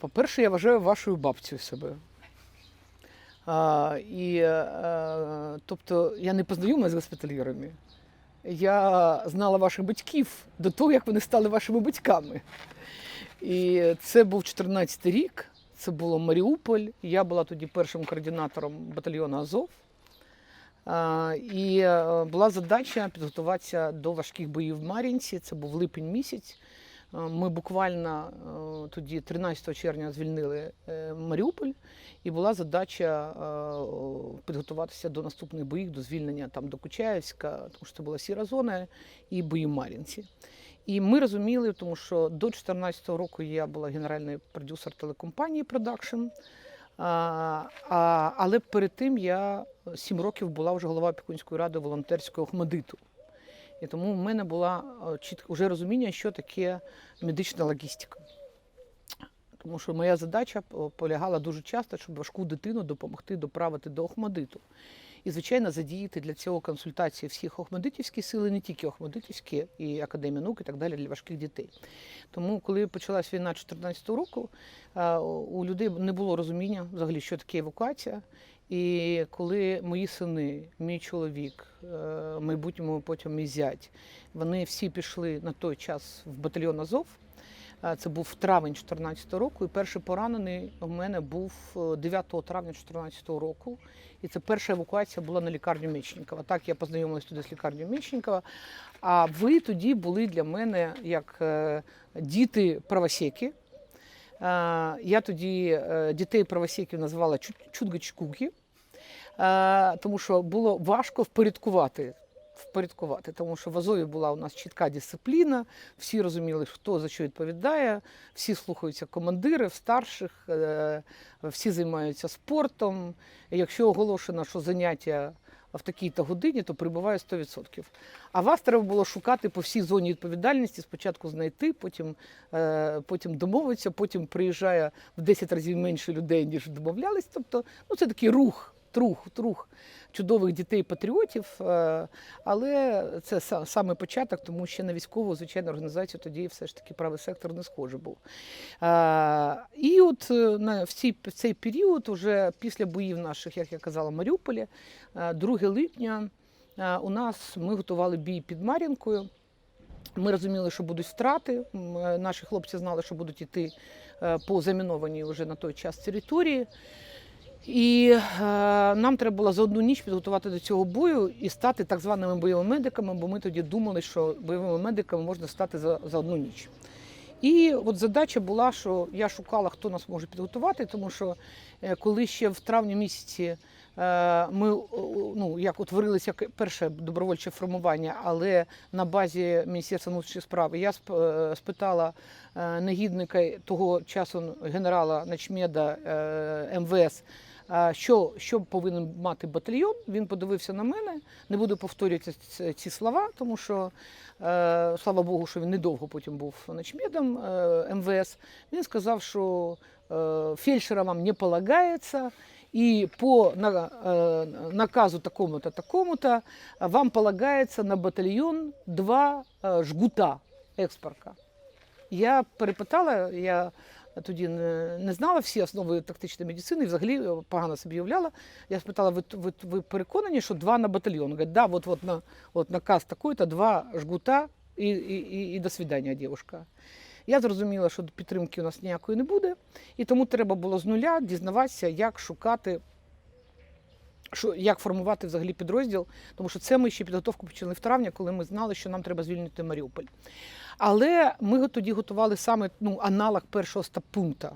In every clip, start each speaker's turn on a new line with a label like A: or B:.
A: По-перше, я вважаю вашою бабцею себе. А, і, е, тобто, я не познайомилася з госпітальєрами. Я знала ваших батьків до того, як вони стали вашими батьками. І це був 14 рік, це було Маріуполь. Я була тоді першим координатором батальйону Азов. А, І е, була задача підготуватися до важких боїв в Мар'їнці. Це був липень місяць. Е, Ми буквально е, тоді, 13 червня, звільнили е, Маріуполь, і була задача підготуватися до наступних боїв, до звільнення там до Кучаєвська, тому що це була сіра зона і бої Мар'їнці. І ми розуміли, тому що до 2014 року я була генеральний продюсер телекомпанії Продакшн. Але перед тим я сім років була вже голова опікунської ради волонтерського Охмадиту. І тому в мене була е, чітке вже розуміння, що таке медична логістика. Тому що моя задача полягала дуже часто, щоб важку дитину допомогти доправити до Охмадиту. І, звичайно, задіяти для цього консультації всіх охмадитівські сили, не тільки охмадитівські, і Академія наук, і так далі для важких дітей. Тому, коли почалась війна 2014 року, е, у людей не було розуміння взагалі, що таке евакуація. І коли мої сини, мій чоловік, е, майбутньому потім мій зять, вони всі пішли на той час в батальйон Азов. Е, Це був травень 2014 року, і перший поранений у мене був е, 9 травня 2014 року. І це перша евакуація була на лікарню Мечникова. Так я познайомилася туди з лікарнею Мечникова. А ви тоді були для мене як е, діти правосеки. Я тоді е, дітей правосеків називала чудгачкуки, тому що було важко впорядкувати. Впорядкувати, тому що в Азові була у нас чітка дисципліна, всі розуміли, хто за що відповідає, всі слухаються командирів, старших, е, всі займаються спортом. Якщо оголошено, що заняття в такій-то годині, то прибуває 100%. А вас треба було шукати по всій зоні відповідальності, спочатку знайти, потім, е, потім домовитися, потім приїжджає в 10 разів менше людей, ніж домовлялись. Тобто, ну це такий рух. Трух, трух чудових дітей-патріотів, е, але це саме початок, тому що на військову звичайно організацію тоді все ж таки правий сектор не схожий був. Е, І от е, в цей, період, уже після боїв наших, як я казала, Маріуполі, е, 2 липня у нас ми готували бій під Мар'їнкою. Ми розуміли, що будуть втрати. Наші хлопці знали, що будуть йти по замінованій вже на той час території. І е, нам треба було за одну ніч підготувати до цього бою і стати так званими бойовими медиками, бо ми тоді думали, що бойовими медиками можна стати за, за одну ніч. І от задача була, що я шукала, хто нас може підготувати, тому що е, коли ще в травні місяці е, ми ну, як утворилися як перше добровольче формування, але на базі Міністерства внутрішніх справ я сп- е, спитала негідника того часу генерала начмеда МВС. Що, що повинен мати батальйон? Він подивився на мене. Не буду повторювати ці- слова, тому що е, слава Богу, що він недовго потім був начмедом е, МВС. Він сказав, що е, фельдшера вам не полагається, і по наказу такому-то, такому-то вам полагається на батальйон два жгута експорка. Я перепитала, я тоді не, знала всі основи тактичної медицини, і взагалі е, погано собі уявляла. Я спитала, ви, ви, ви переконані, що два на батальйон? Говорить, да, от, от, на, от наказ такий-то, два жгута і, і, і, і до свидання, дівчинка. Я зрозуміла, що підтримки у нас ніякої не буде, і тому треба було з нуля дізнаватися, як шукати, що, як формувати взагалі підрозділ, тому що це ми ще підготовку почали в травні, коли ми знали, що нам треба звільнити Маріуполь. Але ми тоді готували саме ну, аналог першого стабпункта.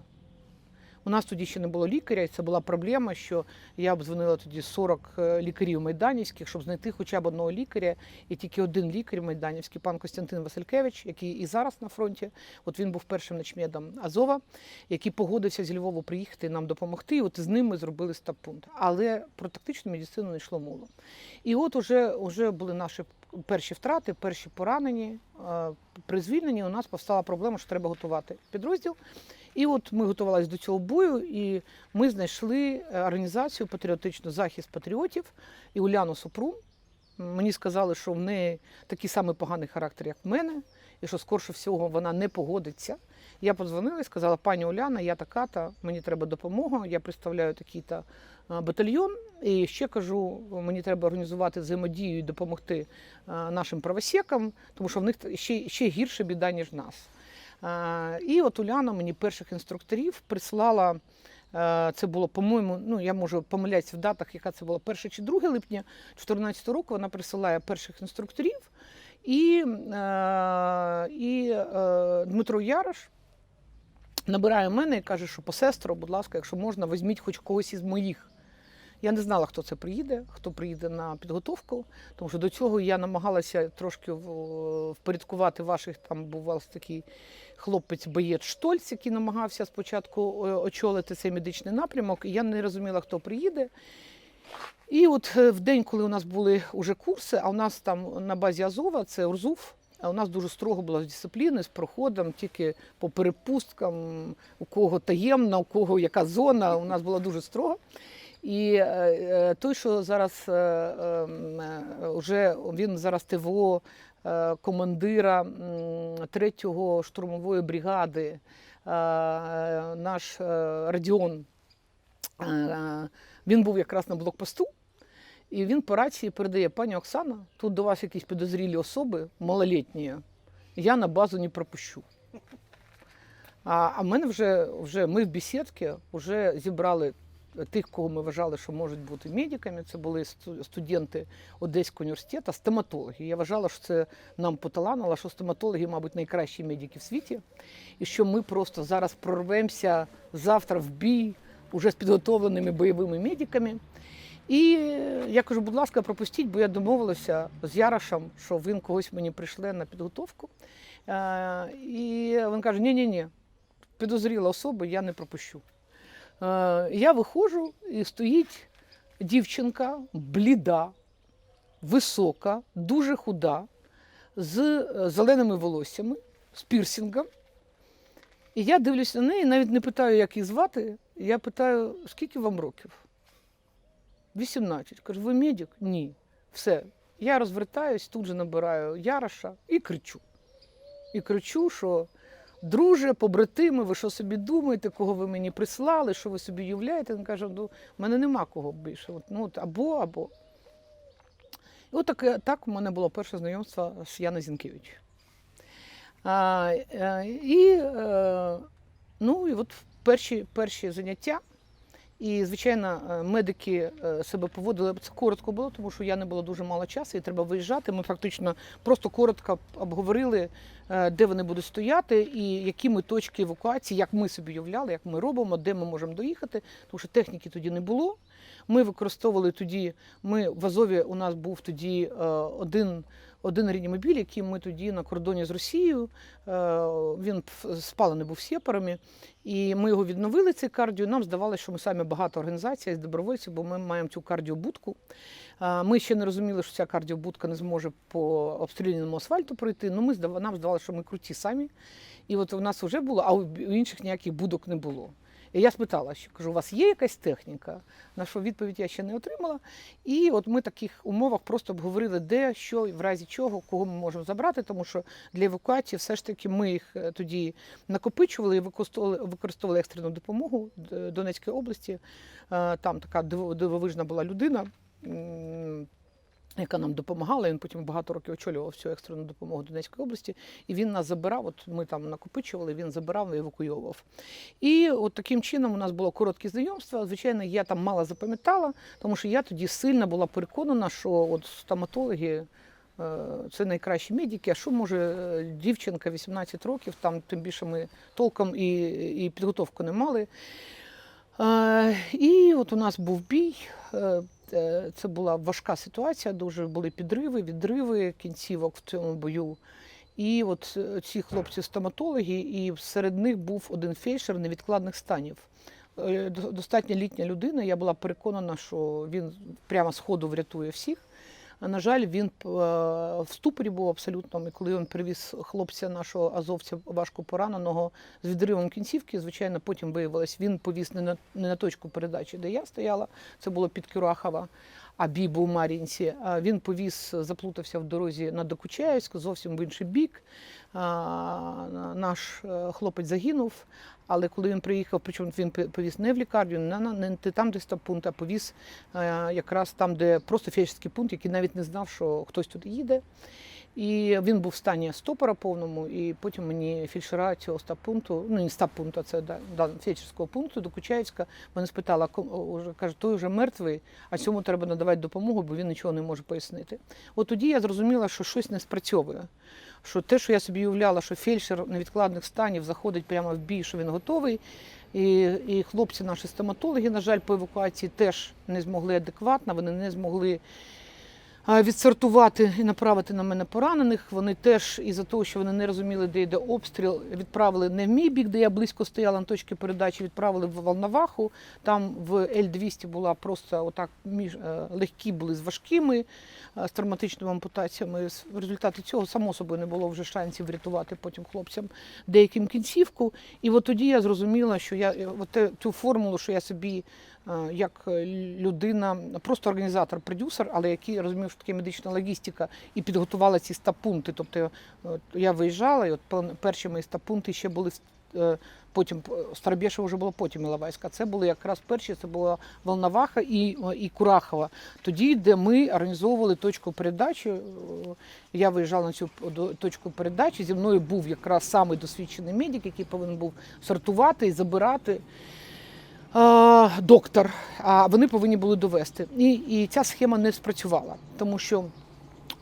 A: У нас тоді ще не було лікаря, і це була проблема, що я обдзвонила тоді 40 е, лікарів майданівських, щоб знайти хоча б одного лікаря. І тільки один лікар майданівський, пан Костянтин Василькевич, який і зараз на фронті. От він був першим начмедом Азова, який погодився зі Львова приїхати і нам допомогти. І от з ним ми зробили стабпункт. Але про тактичну медицину не йшло мова. І от уже, уже були наші перші втрати, перші поранені. Е, При звільненні у нас постала проблема, що треба готувати підрозділ. І от ми готувалися до цього бою, і ми знайшли е, організацію патріотичну захист патріотів і Уляну Супрун. Мені сказали, що в неї такий самий поганий характер, як в мене, і що скорше всього вона не погодиться. Я подзвонила і сказала, пані Уляна, я така-та, мені треба допомога, я представляю такий-то а, батальйон. І ще кажу, мені треба організувати взаємодію і допомогти нашим правосекам, тому що в них ще, ще гірше біда, ніж нас. І от Уляна мені перших інструкторів прислала. е, Це було, по-моєму, ну я можу помилятися в датах, яка це була 1 чи 2 липня 2014 року. Вона присилає перших інструкторів. І, е, і е, Дмитро Ярош набирає мене і каже, що посестро, будь ласка, якщо можна, візьміть хоч когось із моїх. Я не знала, хто це приїде, хто приїде на підготовку, тому що до цього я намагалася трошки впорядкувати ваших. Там був такий хлопець боєць Штольц, який намагався спочатку е, очолити цей медичний напрямок, я не розуміла, хто приїде. І от е, в день, коли у нас були вже курси, а у нас там на базі Азова, це Урзув, а у нас дуже строго було з дисципліни, з проходом, тільки по перепусткам, у кого таємна, у кого яка зона, у нас було дуже строго. І е, е, той, що зараз е, е, вже він зараз ТВО командира 3-го штурмової бригади, наш Радіон, він був якраз на блокпосту. І він по рації передає, пані Оксана, тут до вас якісь підозрілі особи, малолітні, я на базу не пропущу. А, а мене вже, вже ми в бесідці вже зібрали тих, кого ми вважали, що можуть бути медиками. Це були студенти Одеського університету, стоматологи. Я вважала, що це нам поталанило, що стоматологи, мабуть, найкращі медики в світі, і що ми просто зараз прорвемося завтра в бій уже з підготовленими бойовими медиками. І я кажу, будь ласка, пропустіть, бо я домовилася з Ярошем, що він когось мені прийшле на підготовку. Е, І він каже: ні, ні, ні, підозріла особа, я не пропущу. Е, Я виходжу і стоїть дівчинка бліда, висока, дуже худа, з е, зеленими волоссями, з пірсінгом. І я дивлюся на неї, навіть не питаю, як її звати. Я питаю, скільки вам років? 18. Кажу, ви медик? Ні. Все. Я розвертаюсь, тут же набираю Яроша і кричу. І кричу, що друже, побратими, ви що собі думаєте, кого ви мені прислали, що ви собі уявляєте? Він каже, ну, в мене нема кого більше. От, ну, от або, або. І от так, так в мене було перше знайомство з Яна Зінкевич. А, е, і, е, ну, і от перші, перші заняття. І, звичайно, е, медики е, себе поводили. Це коротко було, тому що я не було дуже мало часу, і треба виїжджати. Ми фактично просто коротко обговорили, е, де вони будуть стояти, і які ми точки евакуації, як ми собі уявляли, як ми робимо, де ми можемо доїхати, тому що техніки тоді не було. Ми використовували тоді. Ми в Азові у нас був тоді один. Один реанімобіль, який ми тоді на кордоні з Росією, е, він спалений був сєпарами, і ми його відновили, цей кардіо. Нам здавалося, що ми самі багата організація з добровольців, бо ми маємо цю кардіобудку. Ми ще не розуміли, що ця кардіобудка не зможе по обстріляному асфальту пройти. Ну, ми нам здавалося, що ми круті самі. І от у нас вже було, а у інших ніяких будок не було. І я спитала, що кажу, у вас є якась техніка? На що відповідь я ще не отримала. І от ми в таких умовах просто обговорили, де, що, в разі чого, кого ми можемо забрати, тому що для евакуації все ж таки ми їх е, тоді накопичували і використовували, використовували екстрену допомогу Донецької області. Е, Там така диво- дивовижна була людина. Яка нам допомагала, він потім багато років очолював всю екстрену допомогу Донецької області, і він нас забирав. От ми там накопичували, він забирав і евакуйовував. І от таким чином у нас було коротке знайомство. Звичайно, я там мало запам'ятала, тому що я тоді сильно була переконана, що от стоматологи е, це найкращі медики. А що може е, дівчинка 18 років, там тим більше ми толком і, і підготовку не мали. Е, І от у нас був бій. Е, Це була важка ситуація, дуже були підриви, відриви кінцівок в цьому бою. І от е, ці хлопці-стоматологи, і серед них був один фельдшер невідкладних станів. Е, до- Достатньо літня людина. Я була переконана, що він прямо з ходу врятує всіх. На жаль, він е, в ступорі був абсолютно. І коли він привіз хлопця нашого азовця важко пораненого з відривом кінцівки, звичайно, потім виявилось, він повіз не на, не на точку передачі, де я стояла. Це було під Кюрахова. А бій був у Мар'їнці. Він повіз, заплутався в дорозі на Докучаївську, зовсім в інший бік. Наш е, хлопець загинув, але коли він приїхав, причому він повіз не в лікарню, не там, де став пункт, а повіз е, якраз там, де просто фельдшерський пункт, який навіть не знав, що хтось туди їде. І він був в стані стопора повному, і потім мені фельдшера цього стаб-пункту, ну не стаб-пункту, а це да, фельдшерського пункту до Кучаївська, вони спитали, а ком- о, уже, каже, той вже мертвий, а цьому треба надавати допомогу, бо він нічого не може пояснити. От тоді я зрозуміла, що щось не спрацьовує. Що те, що я собі уявляла, що фельдшер невідкладних станів заходить прямо в бій, що він готовий. І, і хлопці, наші стоматологи, на жаль, по евакуації теж не змогли адекватно, вони не змогли відсортувати і направити на мене поранених. Вони теж із-за того, що вони не розуміли, де йде обстріл, відправили не в мій бік, де я близько стояла на точці передачі, відправили в Волноваху. Там в Л-200 була просто отак між е, легкі були з важкими е, з травматичними ампутаціями. В результаті цього само собою не було вже шансів врятувати потім хлопцям деяким кінцівку. І от тоді я зрозуміла, що я е, от ту формулу, що я собі як е, людина, просто організатор, продюсер, але який розумів, що таке медична логістика, і підготувала ці стаб-пункти. Тобто я виїжджала, і от перші мої стаб-пункти ще були е, потім е, Старобєшево вже було потім Іловайська. Це були якраз перші, це була Волноваха і, е, і Курахова. Тоді, де ми організовували точку передачі. е, Я виїжджала на цю точку передачі. Зі мною був якраз самий досвідчений медик, який повинен був сортувати і забирати е, доктор. А вони повинні були довести. І, і ця схема не спрацювала, тому що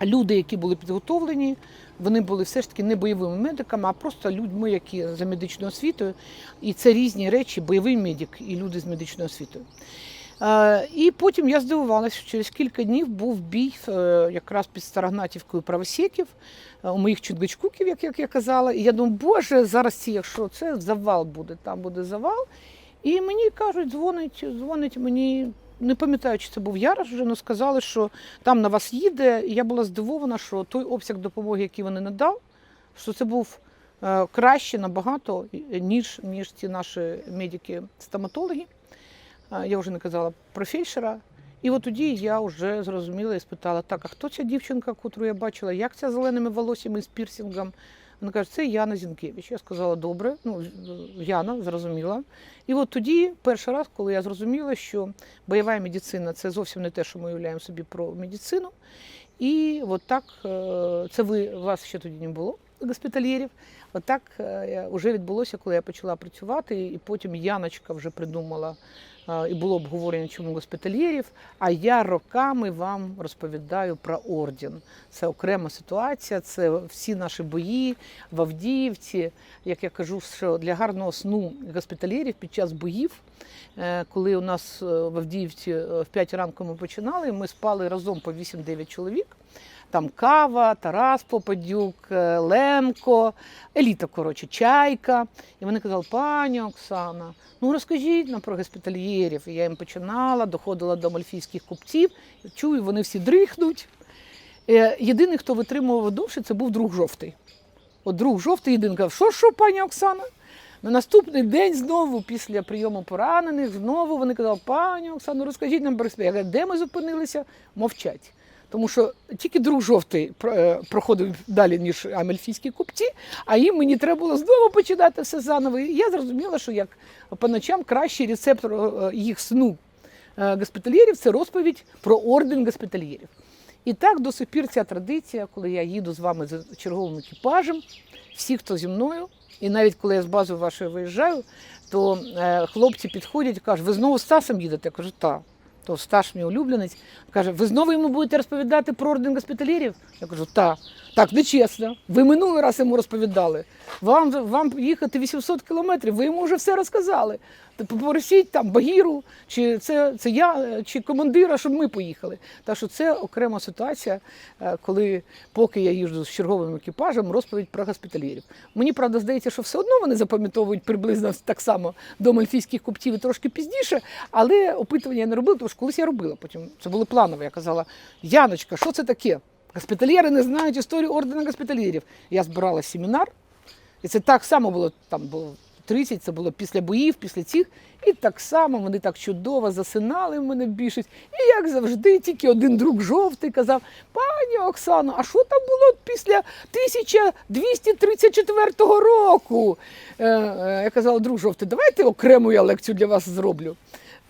A: люди, які були підготовлені, вони були все ж таки не бойовими медиками, а просто людьми, які за медичною освітою. І це різні речі, бойовий медик і люди з медичною освітою. І потім я здивувалася, що через кілька днів був бій е, якраз під Старогнатівкою правосеків, е, у моїх чунгачкуків, як, як я казала. І я думаю, боже, зараз ці, якщо це завал буде, там буде завал. І мені кажуть, дзвонить, дзвонить мені. Не пам'ятаю, чи це був Ярос вже, але сказали, що там на вас їде. І я була здивована, що той обсяг допомоги, який вони надав, що це був е, краще набагато, ніж, ніж ці наші медики-стоматологи. Е, Я вже не казала про фельдшера. І от тоді я вже зрозуміла і спитала: так, а хто ця дівчинка, яку я бачила, як ця зеленими волоссями з пірсингом? Вона каже, це Яна Зінкевич. Я сказала, добре, ну Яна зрозуміла. І от тоді, перший раз, коли я зрозуміла, що бойова медицина це зовсім не те, що ми уявляємо собі про медицину. І от так, е, це ви, вас ще тоді не було, госпітальєрів. Отак е, вже відбулося, коли я почала працювати, і потім Яночка вже придумала, е, і було обговорення, чому госпітальєрів. А я роками вам розповідаю про орден. Це окрема ситуація, це всі наші бої в Авдіївці. Як я кажу, що для гарного сну госпітальєрів під час боїв, е, коли у нас е, в Авдіївці е, в 5 ранку ми починали, ми спали разом по 8-9 чоловік. Там кава, Тарас Попадюк, е, Ленко, еліта, коротше, чайка. І вони казали, пані Оксана, ну розкажіть нам про госпітальєрів. І я їм починала, доходила до мальфійських купців, чую, вони всі дрихнуть. Е, Єдиний, хто витримував довше, це був друг жовтий. От друг жовтий єдиний казав, що, що, пані Оксана? На наступний день знову, після прийому поранених, знову вони казали, пані Оксано, розкажіть нам про госпіталь». Я кажу, де ми зупинилися? Мовчать. Тому що тільки друг жовтий е, проходив далі, ніж амельфійські купці, а їм мені треба було знову починати все заново. І я зрозуміла, що як по ночам кращий рецепт е, їх сну е, госпітальєрів це розповідь про орден госпітальєрів. І так до сих пір ця традиція, коли я їду з вами за черговим екіпажем, всі, хто зі мною, і навіть коли я з бази вашої виїжджаю, то хлопці підходять і кажуть, ви знову з Стасом їдете? Я кажу, так. То старший мій улюбленець каже, ви знову йому будете розповідати про орден госпіталірів? Я кажу, так. Так, нечесно. Ви минулий раз йому розповідали. Вам, вам їхати 800 кілометрів, ви йому вже все розказали. Попросіть там Багіру, чи це, це я, е, чи командира, щоб ми поїхали. Так що це окрема ситуація, е, коли поки я їжджу з черговим екіпажем, розповідь про госпітальєрів. Мені правда здається, що все одно вони запам'ятовують приблизно так само до мальфійських купців і трошки пізніше, але опитування я не робила, тому що колись я робила. Потім це були планові. Я казала: Яночка, що це таке? Госпітальєри не знають історію ордена госпітальєрів. Я збирала семінар, і це так само було там було 30, це було після боїв, після цих. І так само вони так чудово засинали в мене більшість. І як завжди, тільки один друг жовтий казав: пані Оксано, а що там було після 1234 року? Е, е, я казала, друг жовтий, давайте окрему я лекцію для вас зроблю.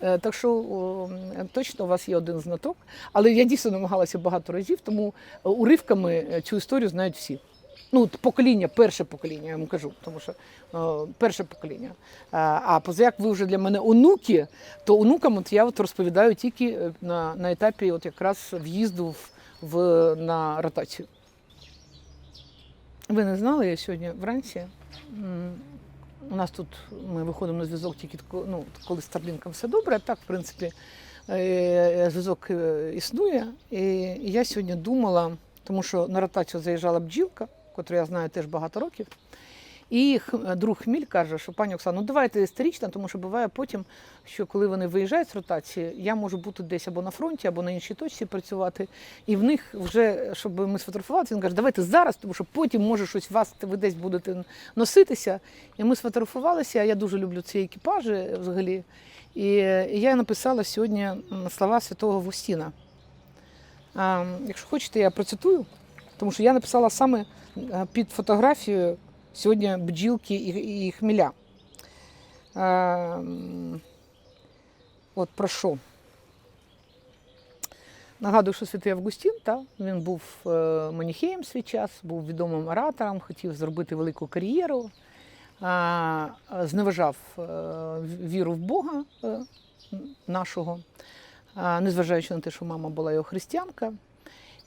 A: Е, Так що точно у вас є один знаток, але я дійсно намагалася багато разів, тому е, уривками е, цю історію знають всі. Ну, покоління, перше покоління, я вам кажу, тому що е, перше покоління. А, а поза як ви вже для мене онуки, то онукам от я от розповідаю тільки на, на етапі от якраз в'їзду в, в, на ротацію. Ви не знали, я сьогодні вранці. У нас тут ми виходимо на зв'язок тільки ну, коли з Старлінком все добре, а так, в принципі, е, зв'язок е, існує. І я сьогодні думала, тому що на ротацію заїжджала бджілка, яку я знаю теж багато років. І друг Хміль каже, що пані Оксано, ну давайте історично, тому що буває потім, що коли вони виїжджають з ротації, я можу бути десь або на фронті, або на іншій точці працювати. І в них вже, щоб ми сфотографувалися, він каже, давайте зараз, тому що потім може щось вас ви десь будете носитися. І ми сфотографувалися. Я дуже люблю ці екіпажі взагалі. І я написала сьогодні слова святого Августіна. А, Якщо хочете, я процитую, тому що я написала саме е, під фотографією сьогодні бджілки і, і хмеля. А, От про що? Нагадую, що святий Августін, та, він був е, маніхеєм свій час, був відомим оратором, хотів зробити велику кар'єру, а, зневажав е, віру в Бога е, нашого, незважаючи на те, що мама була його християнка.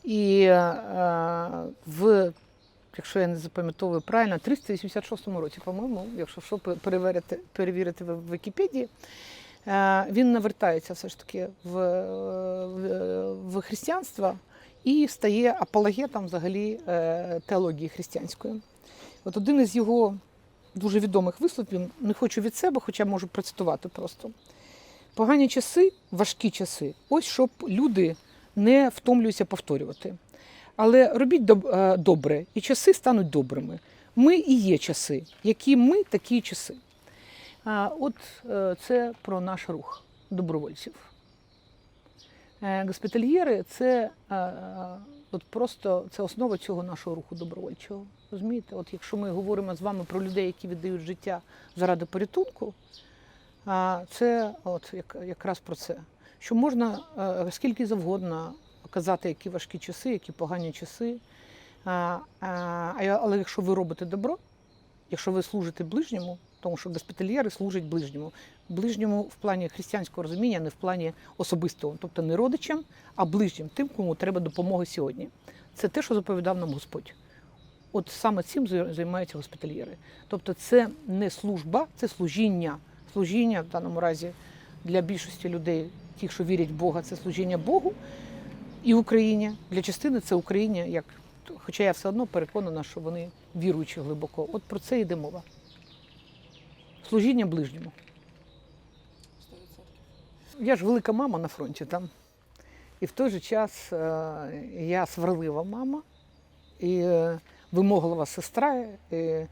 A: І е, в, якщо я не запам'ятовую правильно, 386 році, по-моєму, якщо що перевірити, перевірити в Вікіпедії, е, він навертається все ж таки в, в, в християнство і стає апологетом взагалі е, теології християнської. От один із його дуже відомих висловів, не хочу від себе, хоча можу процитувати просто. Погані часи, важкі часи. Ось щоб люди не втомлюються повторювати. Але робіть е, добре, і часи стануть добрими. Ми і є часи. Які ми, такі часи. А от е, це про наш рух добровольців. Е, Госпітальєри це от просто це основа цього нашого руху добровольчого. Розумієте, от якщо ми говоримо з вами про людей, які віддають життя заради порятунку, це от якраз про це. Що можна скільки завгодно казати, які важкі часи, які погані часи. А, а, але якщо ви робите добро, якщо ви служите ближньому, тому що госпітальєри служать ближньому, ближньому в плані християнського розуміння, не в плані особистого, тобто не родичам, а ближнім, тим, кому треба допомоги сьогодні. Це те, що заповідав нам Господь. От саме цим займаються госпітальєри. Тобто це не служба, це служіння. Служіння в даному разі для більшості людей, тих, що вірять в Бога, це служіння Богу і Україні. Для частини це Україні, як хоча я все одно переконана, що вони віруючі глибоко. От про це йде мова. Служіння ближньому. Я ж велика мама на фронті там. І в той же час е, я сварлива мама і е, вимоглива сестра. І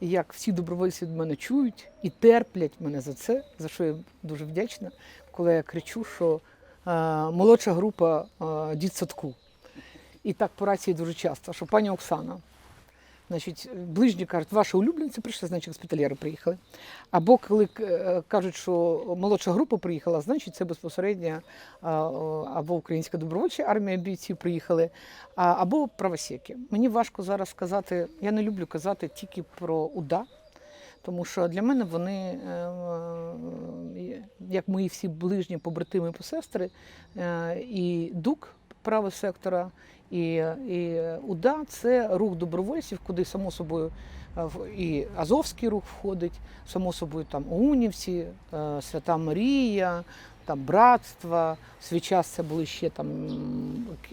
A: як всі добровольці від мене чують і терплять мене за це, за що я дуже вдячна, коли я кричу, що молодша група е, дітсадку. І так по рації дуже часто, що пані Оксана, значить, ближні кажуть, ваші улюбленці прийшли, значить, госпітальєри приїхали. Або коли е, кажуть, що молодша група приїхала, значить це безпосередньо або українська добровольча армія бійців приїхали, або правосеки. Мені важко зараз сказати, я не люблю казати тільки про УДА. Тому що для мене вони, е, е, як мої всі ближні побратими і посестри, е, і ДУК правого сектора, і, і УДА це рух добровольців, куди само собою і Азовський рух входить, само собою там Унівці, Свята Марія, там братства. В свій час це були ще там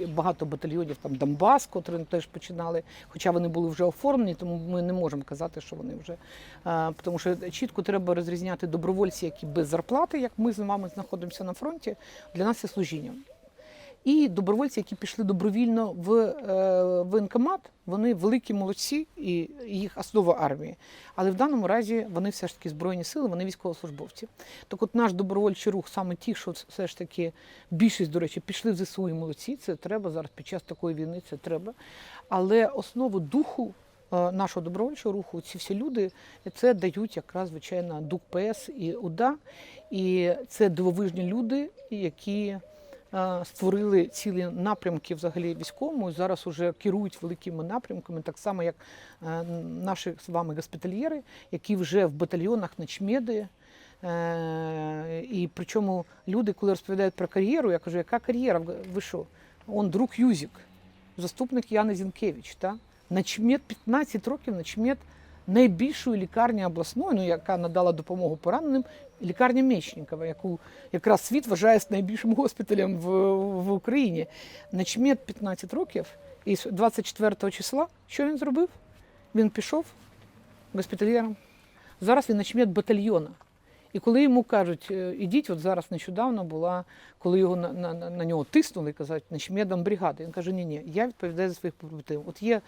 A: багато батальйонів там Донбас, котрі теж починали, хоча вони були вже оформлені, тому ми не можемо казати, що вони вже. А, Тому що чітко треба розрізняти добровольці, які без зарплати, як ми з вами знаходимося на фронті, для нас це служіння. І добровольці, які пішли добровільно в е, воєнкомат, вони великі молодці і їх основа армії. Але в даному разі вони все ж таки збройні сили, вони військовослужбовці. Так от наш добровольчий рух, саме ті, що все ж таки більшість, до речі, пішли в ЗСУ і молодці, це треба зараз під час такої війни, це треба. Але основу духу е, нашого добровольчого руху, ці всі люди, це дають якраз, звичайно, дух ПС і УДА. І це дивовижні люди, які створили цілі напрямки взагалі військовому. І зараз вже керують великими напрямками, так само як е, наші з вами госпітальєри, які вже в батальйонах начмеди. Е, І причому люди, коли розповідають про кар'єру, я кажу, яка кар'єра? Ви що? Он друг Юзік, заступник Яни Зінкевич. Та? Начмет 15 років, начмет найбільшої лікарні обласної, ну, яка надала допомогу пораненим, лікарня Мечникова, яку якраз світ вважає найбільшим госпіталем в, в Україні. Начмет 15 років, і 24 числа що він зробив? Він пішов госпітальєром. Зараз він начмет батальйона. І коли йому кажуть, «Е, ідіть, от зараз нещодавно була, коли його на, на, на- нього тиснули, казати, начмедом бригади. Він каже, ні, ні, я відповідаю за своїх побратимів. От є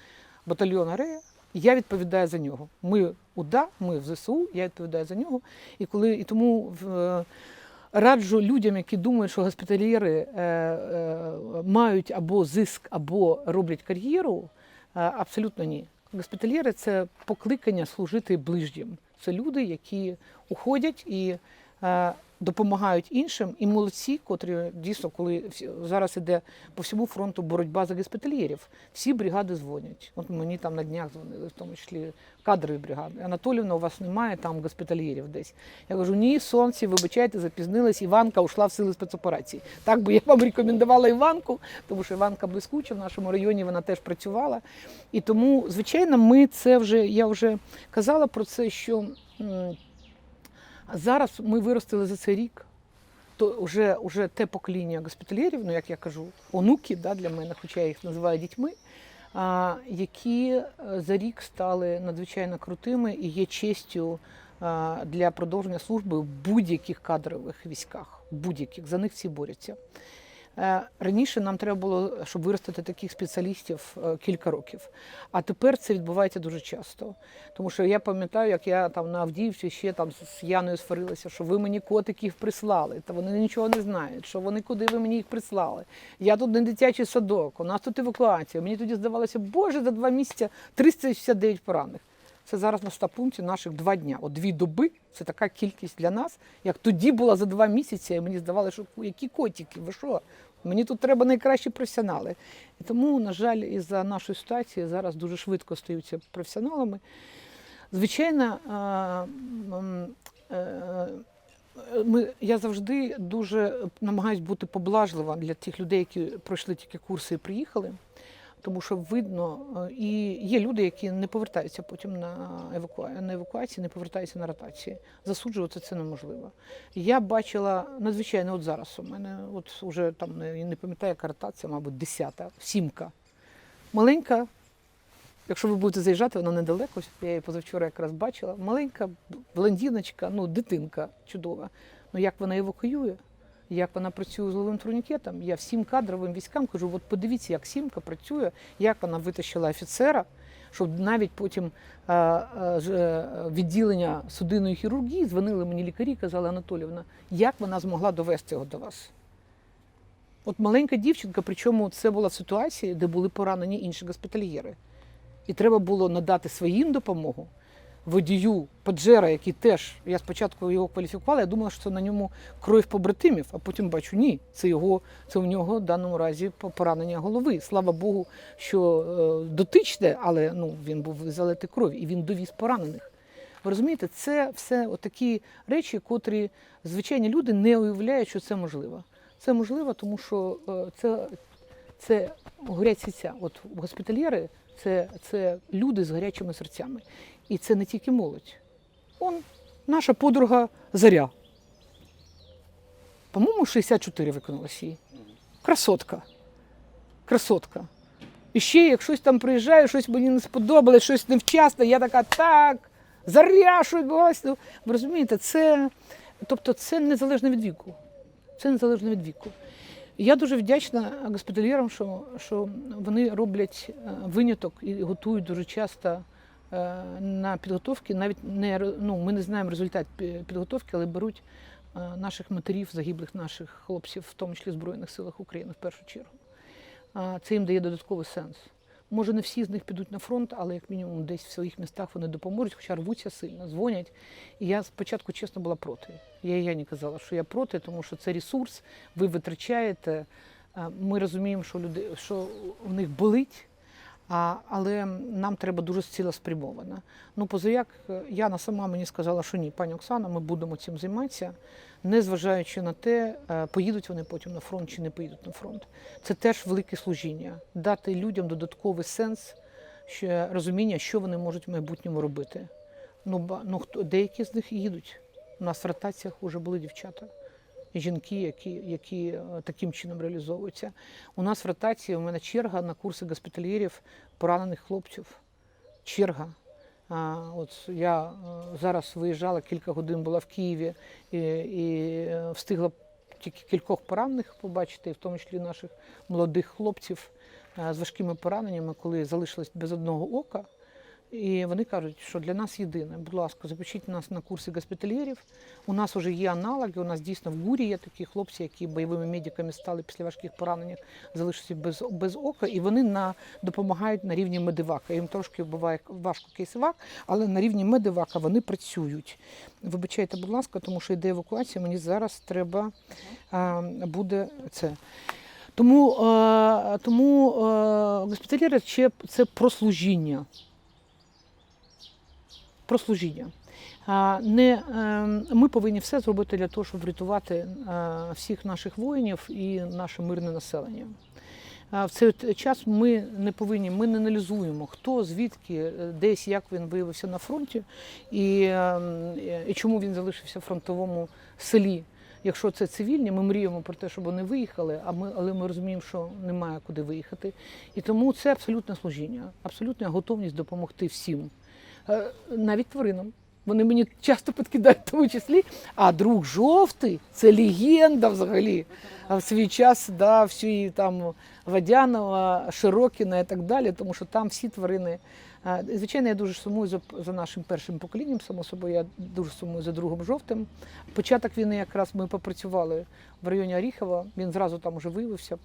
A: батальйон Арея, я відповідаю за нього. Ми УДА, ми в ЗСУ, я відповідаю за нього. І коли і тому в, е, раджу людям, які думають, що госпітальєри е, е, мають або зиск, або роблять кар'єру, е, абсолютно ні. Госпітальєри це покликання служити ближнім. Це люди, які уходять і е, допомагають іншим, і молодці, котрі дійсно, коли зараз іде по всьому фронту боротьба за госпітальєрів, всі бригади дзвонять. От мені там на днях дзвонили, в тому числі кадрові бригади. Анатолівна, у вас немає там госпітальєрів десь. Я кажу, ні, сонці, вибачайте, запізнилась. Іванка ушла в сили спецоперацій. Так би я вам рекомендувала Іванку, тому що Іванка блискуча в нашому районі, вона теж працювала. І тому, звичайно, ми це вже, я вже казала про це, що зараз ми виростили за цей рік. То вже, вже те покоління госпітальєрів, ну як я кажу, онуки да, для мене, хоча я їх називаю дітьми, а, які е, за рік стали надзвичайно крутими і є честю а, для продовження служби в будь-яких кадрових військах. Будь-яких за них всі борються. Е, Раніше нам треба було, щоб виростити таких спеціалістів е, кілька років. А тепер це відбувається дуже часто. Тому що я пам'ятаю, як я там на Авдіївці ще там з Яною сварилася, що ви мені котиків прислали, та вони нічого не знають, що вони куди ви мені їх прислали. Я тут не дитячий садок, у нас тут евакуація. Мені тоді здавалося, боже, за два місяці 369 поранених. Це зараз на штаб-пункті наших два дня. От дві доби це така кількість для нас, як тоді була за два місяці, і мені здавалося, що які котики, ви що? Мені тут треба найкращі професіонали. І тому, на жаль, із-за нашої ситуації зараз дуже швидко стаються професіоналами. Звичайно, е, ми, я завжди дуже намагаюсь бути поблажлива для тих людей, які пройшли тільки курси і приїхали. Тому що видно, е, і є люди, які не повертаються потім на, еваку... на евакуації, не повертаються на ротації. Засуджувати це неможливо. Я бачила надзвичайно, от зараз у мене, от уже там не, не пам'ятаю, яка ротація, мабуть, десята, сімка. Маленька, якщо ви будете заїжджати, вона недалеко, я її позавчора якраз бачила. Маленька блондиночка, ну, дитинка чудова. Ну як вона евакуює? Як вона працює з головним турнікетом. Я всім кадровим військам кажу: от подивіться, як сімка працює, як вона витащила офіцера, щоб навіть потім е, е, е, відділення судинної хірургії дзвонили мені лікарі, казали Анатолівна, як вона змогла довести його до вас. От маленька дівчинка, причому це була ситуація, де були поранені інші госпітальєри. І треба було надати своїм допомогу водію Паджера, який теж, я спочатку його кваліфікувала, я думала, що це на ньому кров побратимів, а потім бачу, ні, це його, це в нього в даному разі поранення голови. Слава Богу, що е, дотичне, але ну, він був залитий крові, і він довіз поранених. Ви розумієте, це все такі речі, котрі звичайні люди не уявляють, що це можливо. Це можливо, тому що е, це, це горять серця. От госпітальєри це, це люди з гарячими серцями. І це не тільки молодь. Он наша подруга Заря. По-моєму, 64 виконалось їй. Красотка. Красотка. І ще, як щось там приїжджає, щось мені не сподобалось, щось невчасно, я така, так, заря, що відбувалося. Ви розумієте, це, тобто це незалежно від віку. Це незалежно від віку. Я дуже вдячна госпітальєрам, що, що вони роблять е, виняток і готують дуже часто е, на підготовки. Навіть не ну, ми не знаємо результат підготовки, але беруть е, наших матерів, загиблих наших хлопців, в тому числі в Збройних силах України в першу чергу. Це їм дає додатковий сенс. Може, не всі з них підуть на фронт, але як мінімум десь в своїх містах вони допоможуть, хоча рвуться сильно, дзвонять. І я спочатку чесно була проти. Я і Яні казала, що я проти, тому що це ресурс, ви витрачаєте. Ми розуміємо, що люди, що у них болить, а, але нам треба дуже цілеспрямовано. Ну, позаяк е, Яна сама мені сказала, що ні, пані Оксана, ми будемо цим займатися, незважаючи на те, е, поїдуть вони потім на фронт чи не поїдуть на фронт. Це теж велике служіння, дати людям додатковий сенс, що розуміння, що вони можуть в майбутньому робити. Ну, ну хто деякі з них їдуть. У нас в ротаціях вже були дівчата. Жінки, які, які е, таким чином реалізовуються. У нас в ротації у мене черга на курси госпітальєрів поранених хлопців. Черга. От я е, зараз виїжджала кілька годин, була в Києві і, і е, встигла тільки кількох поранених побачити, в тому числі наших молодих хлопців е, з важкими пораненнями, коли залишились без одного ока. І вони кажуть, що для нас єдине, будь ласка, запишіть нас на курси госпітальєрів. У нас вже є аналоги. У нас дійсно в гурі є такі хлопці, які бойовими медиками стали після важких поранень, залишилися без, без ока, і вони на, допомагають на рівні медивака. Їм трошки буває важко кейсивак, але на рівні медивака вони працюють. Вибачайте, будь ласка, тому що йде евакуація. Мені зараз треба а, буде це. Тому, е, тому е, госпітальєри це про служіння. Про служіння. Не, е, ми повинні все зробити для того, щоб врятувати е, всіх наших воїнів і наше мирне населення. В цей час ми не повинні, ми не аналізуємо, хто звідки, е, десь як він виявився на фронті і, ем, і чому він залишився в фронтовому селі. Якщо це цивільні, ми мріємо про те, щоб вони виїхали, а ми, але ми розуміємо, що немає куди виїхати. І тому це абсолютне служіння, абсолютна готовність допомогти всім, навіть тваринам. Вони мені часто підкидають в тому числі. А друг жовтий це легенда взагалі. А в свій час да, всі там Водянова, Широкіна і так далі, тому що там всі тварини. Звичайно, я дуже сумую за, за нашим першим поколінням, само собою, я дуже сумую за другим жовтим. Початок війни якраз ми попрацювали в районі Оріхова, він зразу там вже виявився.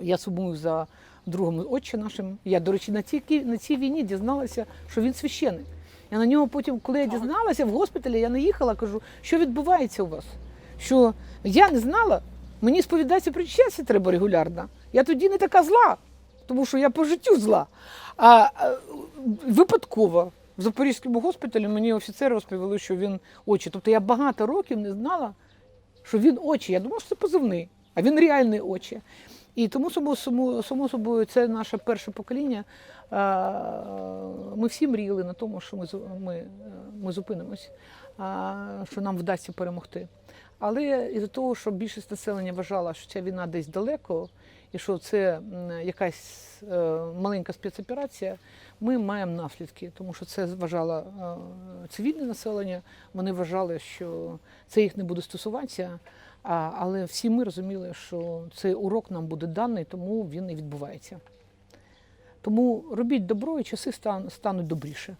A: Я сумую за другим отче нашим. Я, до речі, на цій, на цій війні дізналася, що він священик. Я на нього потім, коли я дізналася в госпіталі, я не їхала, кажу, що відбувається у вас? Що я не знала, мені сповідатися причастя треба регулярно. Я тоді не така зла, тому що я по життю зла. А випадково в Запорізькому госпіталі мені офіцери розповіли, що він очі. Тобто я багато років не знала, що він очі. Я думала, що це позивний, а він реальний очі. І тому само, само, само собою це наше перше покоління. Ми всі мріяли на тому, що ми, ми, ми зупинимось, що нам вдасться перемогти. Але із-за того, що більшість населення вважала, що ця війна десь далеко, і що це якась е, маленька спецоперація, ми маємо наслідки, тому що це вважало е, цивільне населення. Вони вважали, що це їх не буде стосуватися. Але всі ми розуміли, що цей урок нам буде даний, тому він і відбувається. Тому робіть добро, і часи стан- стануть добріше.